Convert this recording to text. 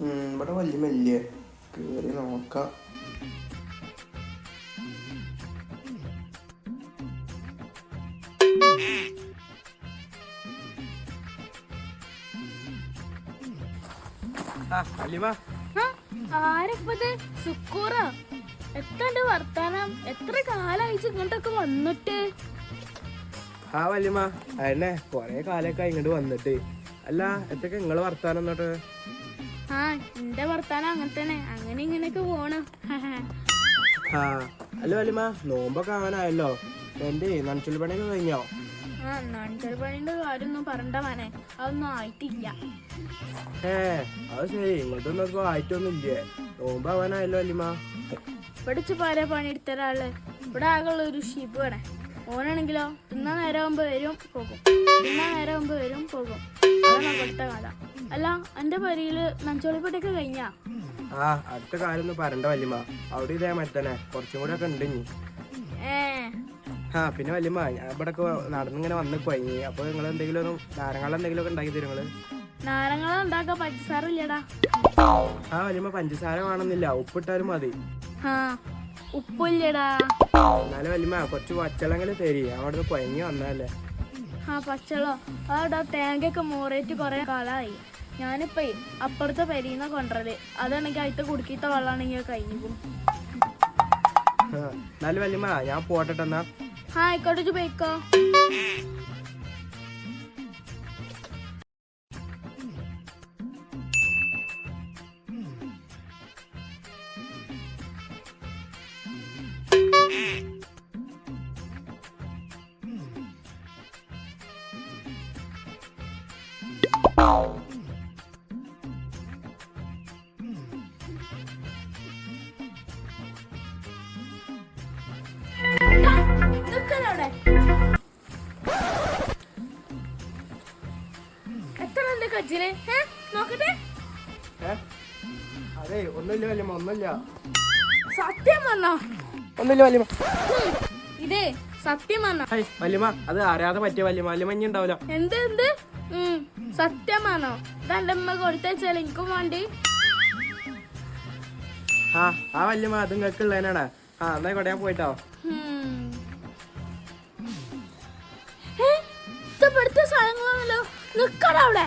ഉം, ഇവിടെ വലിയ മെല്ലിയ കേറി നോക്കാം. വർത്താനം. എത്ര കാലായിച്ച് ഇങ്ങോട്ടൊക്കെ വന്നിട്ട്? ആ വല്യമ്മ അതന്നെ. കൊറേ കാലൊക്കെ ഇങ്ങോട്ട് വന്നിട്ട്. അല്ല എത്തൊക്കെ നിങ്ങൾ വർത്താനം എന്നിട്ട് ആ എന്റെ വർത്താനം അങ്ങനെ തന്നെ. അങ്ങനെ ഇങ്ങനെയൊക്കെ പോണം. ആ അല്ല വല്യമ്മ നോമ്പൊക്കെ ആവാനായല്ലോ. എന്റെ നനച്ചുള്ളി പണിയൊക്കെ കഴിഞ്ഞോ? ആ നണിച്ചൽ പണിന്റെ കാര്യമൊന്നും പറണ്ട മോനെ. അതൊന്നും ആയിട്ടില്ല. ഏ അത് ശരി. ഇങ്ങോട്ടൊന്നും ആയിട്ടൊന്നും ഇല്ലേ നോമ്പ് ആവാനായല്ലോ വല്യമ്മ ഇവിടെ പാര പണിയെടുത്ത ഒരാൾ. ഇവിടെ ആകെയുള്ള ഒരു ഷിബുവാണ് ഓനാണെങ്കിലോ തിന്നാ നേരം ആകുമ്പോ വരും പോകും. തിന്നാ നേരം ആകുമ്പോ വരും പോകും. അതാണ് അവിടുത്തെ കഥ. അല്ല എന്റെ പരിയിൽ നഞ്ചോളിപ്പട്ടിയൊക്കെ കഴിഞ്ഞാ? ആ അടുത്ത കാലം ഒന്നും പറയണ്ട വല്യമ്മ. അവിടെ ഇതേ മറ്റന്നെ കുറച്ചും കൂടെ ഒക്കെ ഉണ്ട് ഇനി. ഏ. ആ പിന്നെ വല്യമ്മ ഞാൻ ഇവിടെ നടന്നിങ്ങനെ വന്ന് കഴിഞ്ഞു അപ്പൊ നിങ്ങൾ എന്തെങ്കിലും ഒരു നാരങ്ങള എന്തെങ്കിലും ഒക്കെ ഉണ്ടാക്കി തരും നിങ്ങൾ? നാരങ്ങള ഉണ്ടാക്കാൻ ആ വല്യമ്മ പഞ്ചസാര വേണമെന്നില്ല. ഉപ്പിട്ടാലും മതി. ആ ഉപ്പില്ലടാ എന്നാലും വല്യമ്മ കുറച്ച് പച്ചളെങ്കിലും തരി. അവിടെ വന്നാലേ വന്നതല്ലേ. ആ പച്ചളോ അവിടെ തേങ്ങയൊക്കെ മോറേറ്റ് കുറെ കാലമായി ഞാനിപ്പോ അപ്പുറത്തെ പെരീന്ന കൊണ്ടുവരൽ അതാണെങ്കിൽ അയിട്ട് കുടുക്കിയിട്ട വെള്ളമാണെങ്കിൽ കഴിഞ്ഞു നല്ല വല്യമ്മ ഞാൻ പോട്ടെ എന്നാ. ആ ആയിക്കോട്ടെ പോയിക്കോ. നിക്കണവിടെ ഉണ്ട് നോക്കട്ടെ? അതെ ഒന്നുമില്ല വല്യമ്മ ഒന്നുമില്ല. സത്യം വന്നോ ഒന്നുമില്ല വല്യമ്മ. ഇതേ സത്യം ഹൈ വല്യമ്മ അത് അറിയാതെ പറ്റിയ വല്യമ്മ വല്യമ്മ ഇനി ഉണ്ടാവില്ല. എന്ത് എന്ത്? ഉം, സത്യമാണോ ഇതെന്റെ അമ്മ കൊടുത്തച്ചാൽ എനിക്കും വേണ്ടി. ആ ആ വല്യമ്മ അത് നിങ്ങൾക്ക് ഉള്ളതിനാണ്. ആ എന്നാ കൊടയാ പോയിട്ടോ. ഇഷ്ടപ്പെടുത്ത സാധനങ്ങളാണല്ലോ നിക്കടാ അവിടെ.